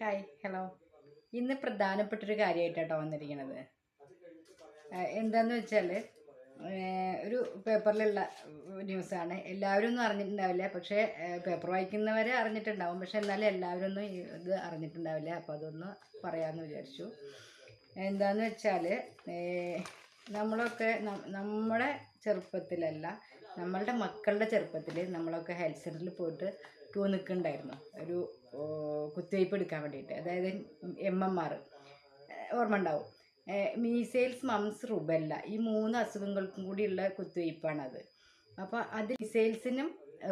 Hi hello ഇന്ന് പ്രധാനപ്പെട്ടൊരു കാര്യമായിട്ടാട്ടോ വന്നിരിക്കുന്നത് എന്താന്ന് വെച്ചാൽ ഒരു പേപ്പറിലുള്ള ന്യൂസാണ്. എല്ലാവരും ഒന്നും അറിഞ്ഞിട്ടുണ്ടാവില്ല. പക്ഷേ പേപ്പർ വായിക്കുന്നവരെ അറിഞ്ഞിട്ടുണ്ടാവും. പക്ഷെ എന്നാലും എല്ലാവരും ഒന്നും ഇത് അറിഞ്ഞിട്ടുണ്ടാവില്ല. അപ്പോൾ അതൊന്ന് പറയാമെന്ന് വിചാരിച്ചു. എന്താന്ന് വെച്ചാൽ നമ്മളൊക്കെ നമ്മുടെ ചെറുപ്പത്തിലല്ല നമ്മളുടെ മക്കളുടെ ചെറുപ്പത്തിൽ നമ്മളൊക്കെ ഹെൽത്ത് സെന്ററിൽ പോയിട്ട് ക്യൂ നിൽക്കുന്നുണ്ടായിരുന്നു. ഒരു കുത്തിവയ്പ് എടുക്കാൻ വേണ്ടിയിട്ട്. അതായത് എം എം ആർ. ഓർമ്മ ഉണ്ടാവും. Measles mumps rubella. ഈ മൂന്ന് അസുഖങ്ങൾക്കും കൂടിയുള്ള കുത്തിവയ്പ്പാണത് അപ്പോൾ അത് മീസൈൽസിനും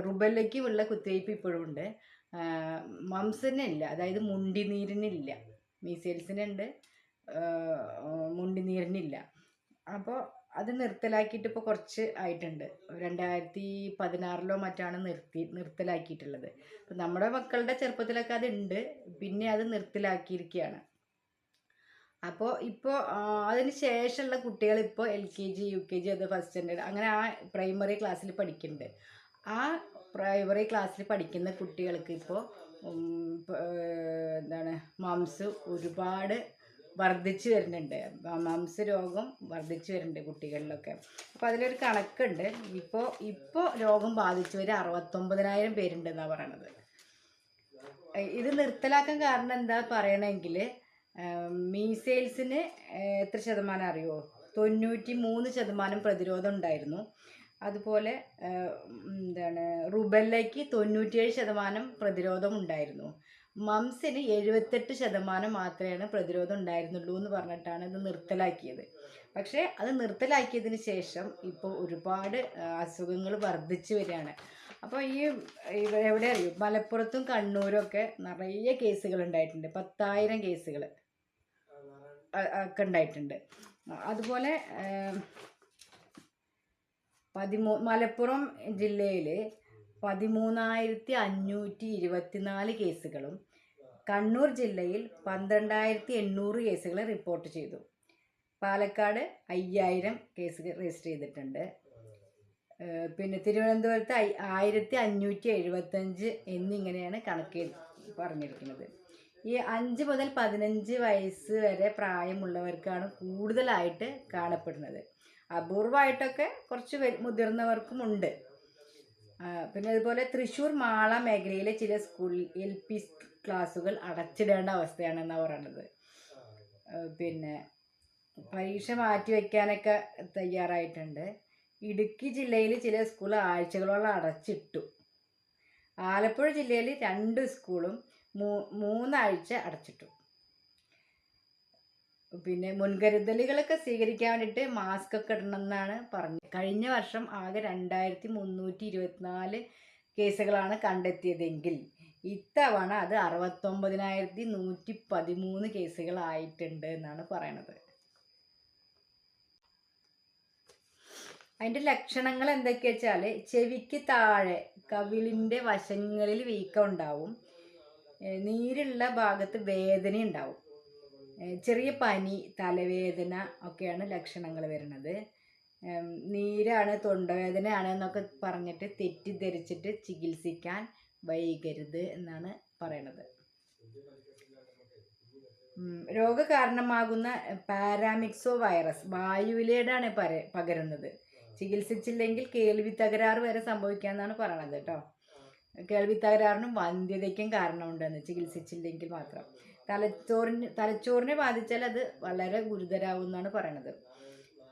റുബെല്ലയ്ക്കും ഉള്ള കുത്തിവയ്പ്പ് ഇപ്പോഴും ഉണ്ട്. മംസിനില്ല. അതായത് മുണ്ടിനീരിനില്ല. മീസൈൽസിനുണ്ട്. മുണ്ടിനീരിനില്ല. അപ്പോൾ അത് നിർത്തലാക്കിയിട്ട് ഇപ്പോൾ കുറച്ച് ആയിട്ടുണ്ട്. രണ്ടായിരത്തി പതിനാറിലോ മറ്റാണ് നിർത്തി നിർത്തലാക്കിയിട്ടുള്ളത്. അപ്പം നമ്മുടെ മക്കളുടെ ചെറുപ്പത്തിലൊക്കെ അതുണ്ട്. പിന്നെ അത് നിർത്തലാക്കിയിരിക്കുകയാണ്. അപ്പോൾ ഇപ്പോൾ അതിന് ശേഷമുള്ള കുട്ടികൾ ഇപ്പോൾ L K G U K G അത് ഫസ്റ്റ് സ്റ്റാൻഡേർഡ് അങ്ങനെ ആ പ്രൈമറി ക്ലാസ്സിൽ പഠിക്കുന്നുണ്ട്. ആ പ്രൈമറി ക്ലാസ്സിൽ പഠിക്കുന്ന കുട്ടികൾക്ക് ഇപ്പോൾ എന്താണ് മംസ് ഒരുപാട് വർദ്ധിച്ചു വരുന്നുണ്ട്. മംസ് രോഗം വർദ്ധിച്ചു വരുന്നുണ്ട് കുട്ടികളിലൊക്കെ. അപ്പോൾ അതിലൊരു കണക്കുണ്ട്. ഇപ്പോൾ ഇപ്പോൾ രോഗം ബാധിച്ചവർ അറുപത്തൊമ്പതിനായിരം പേരുണ്ടെന്നാണ് പറയണത്. ഇത് നിർത്തലാക്കാൻ കാരണം എന്താ പറയണമെങ്കിൽ മീസൈൽസിന് എത്ര ശതമാനം അറിയുമോ തൊണ്ണൂറ്റി മൂന്ന് ശതമാനം പ്രതിരോധം ഉണ്ടായിരുന്നു. അതുപോലെ എന്താണ് റുബെല്ലയ്ക്ക് തൊണ്ണൂറ്റിയേഴ് ശതമാനം പ്രതിരോധം ഉണ്ടായിരുന്നു മംസിന് എഴുപത്തെട്ട് ശതമാനം മാത്രമേ പ്രതിരോധം ഉണ്ടായിരുന്നുള്ളൂ എന്ന് പറഞ്ഞിട്ടാണ് ഇത് നിർത്തലാക്കിയത്. പക്ഷേ അത് നിർത്തലാക്കിയതിന് ശേഷം ഇപ്പോൾ ഒരുപാട് അസുഖങ്ങൾ വർദ്ധിച്ചു വരികയാണ്. അപ്പോൾ ഈ എവിടെ അറിയും? മലപ്പുറത്തും കണ്ണൂരും ഒക്കെ നിറയെ കേസുകൾ ഉണ്ടായിട്ടുണ്ട്. പത്തായിരം കേസുകൾ ഒക്കെ ഉണ്ടായിട്ടുണ്ട്. അതുപോലെ പതിമൂ മലപ്പുറം ജില്ലയിൽ പതിമൂന്നായിരത്തി അഞ്ഞൂറ്റി ഇരുപത്തിനാല് കേസുകളും കണ്ണൂർ ജില്ലയിൽ പന്ത്രണ്ടായിരത്തി എണ്ണൂറ് കേസുകൾ റിപ്പോർട്ട് ചെയ്തു. പാലക്കാട് അയ്യായിരം കേസുകൾ രജിസ്റ്റർ ചെയ്തിട്ടുണ്ട്. പിന്നെ തിരുവനന്തപുരത്ത് ആയിരത്തി അഞ്ഞൂറ്റി എഴുപത്തഞ്ച് എന്നിങ്ങനെയാണ് കണക്ക് പറഞ്ഞിരിക്കുന്നത്. ഈ അഞ്ച് മുതൽ പതിനഞ്ച് വയസ്സ് വരെ പ്രായമുള്ളവർക്കാണ് കൂടുതലായിട്ട് കാണപ്പെടുന്നത്. അപൂർവമായിട്ടൊക്കെ കുറച്ച് മുതിർന്നവർക്കും ഉണ്ട് പിന്നെ അതുപോലെ തൃശ്ശൂർ മാള മേഖലയിലെ ചില സ്കൂളിൽ എൽ പി ക്ലാസ്സുകൾ അടച്ചിടേണ്ട അവസ്ഥയാണെന്നാണ് പറയണത്. പിന്നെ പരീക്ഷ മാറ്റി വയ്ക്കാനൊക്കെ തയ്യാറായിട്ടുണ്ട്. ഇടുക്കി ജില്ലയിൽ ചില സ്കൂൾ ആഴ്ചകളോളം അടച്ചിട്ടു. ആലപ്പുഴ ജില്ലയിൽ രണ്ട് സ്കൂളും മൂ മൂന്നാഴ്ച അടച്ചിട്ടു. പിന്നെ മുൻകരുതലുകളൊക്കെ സ്വീകരിക്കാൻ വേണ്ടിയിട്ട് മാസ്ക് ഒക്കെ ഇടണം എന്നാണ് പറഞ്ഞത്. കഴിഞ്ഞ വർഷം ആകെ രണ്ടായിരത്തി മുന്നൂറ്റി ഇരുപത്തിനാല് കേസുകളാണ് കണ്ടെത്തിയതെങ്കിൽ ഇത്തവണ അത് അറുപത്തൊമ്പതിനായിരത്തി നൂറ്റി പതിമൂന്ന് കേസുകളായിട്ടുണ്ട് എന്നാണ് പറയണത്. അതിന്റെ ലക്ഷണങ്ങൾ എന്തൊക്കെയാ വെച്ചാൽ ചെവിക്ക് താഴെ കവിളിന്റെ വശങ്ങളിൽ വീക്കം ഉണ്ടാവും. നീരുള്ള ഭാഗത്ത് വേദന ഉണ്ടാവും ചെറിയ പനി തലവേദന ഒക്കെയാണ് ലക്ഷണങ്ങൾ വരുന്നത്. നീരാണ് തൊണ്ടവേദനയാണ് എന്നൊക്കെ പറഞ്ഞിട്ട് തെറ്റിദ്ധരിച്ചിട്ട് ചികിത്സിക്കാൻ വൈകരുത് എന്നാണ് പറയണത്. രോഗകാരണമാകുന്ന പാരാമിക്സോ വൈറസ് വായുവിലേടാണ് പകരുന്നത്. ചികിത്സിച്ചില്ലെങ്കിൽ കേൾവി തകരാറ് വരെ സംഭവിക്കാമെന്നാണ് പറയണത് കേട്ടോ. കേൾവി തകരാറിനും വന്ധ്യതയ്ക്കും കാരണമുണ്ടെന്ന് ചികിത്സിച്ചില്ലെങ്കിൽ മാത്രം. തലച്ചോറിന് തലച്ചോറിനെ ബാധിച്ചാൽ അത് വളരെ ഗുരുതരാവുമെന്നാണ് പറയണത്.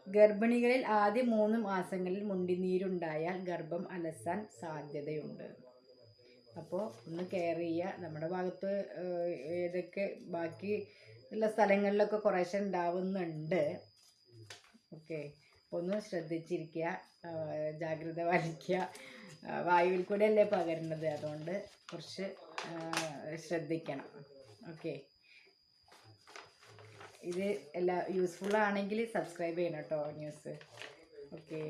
ഗർഭിണികളിൽ ആദ്യ മൂന്ന് മാസങ്ങളിൽ മുണ്ടിനീരുണ്ടായാൽ ഗർഭം അലസാൻ സാധ്യതയുണ്ട്. അപ്പോൾ ഒന്ന് കെയർ ചെയ്യുക. നമ്മുടെ ഭാഗത്ത് ഏതൊക്കെ ബാക്കി ഉള്ള സ്ഥലങ്ങളിലൊക്കെ കുറേശ്ശെ ഉണ്ടാവുന്നുണ്ട്. ഓക്കെ. ഒന്ന് ശ്രദ്ധിച്ചിരിക്കുക ജാഗ്രത പാലിക്കുക. വായുവിൽ കൂടെ അല്ലേ പകരുന്നത്. അതുകൊണ്ട് കുറച്ച് ശ്രദ്ധിക്കണം. ഓക്കെ. ഇത് എല്ലാ യൂസ്ഫുൾ ആണെങ്കിൽ സബ്സ്ക്രൈബ് ചെയ്യണം കേട്ടോ ന്യൂസ് ഓക്കെ.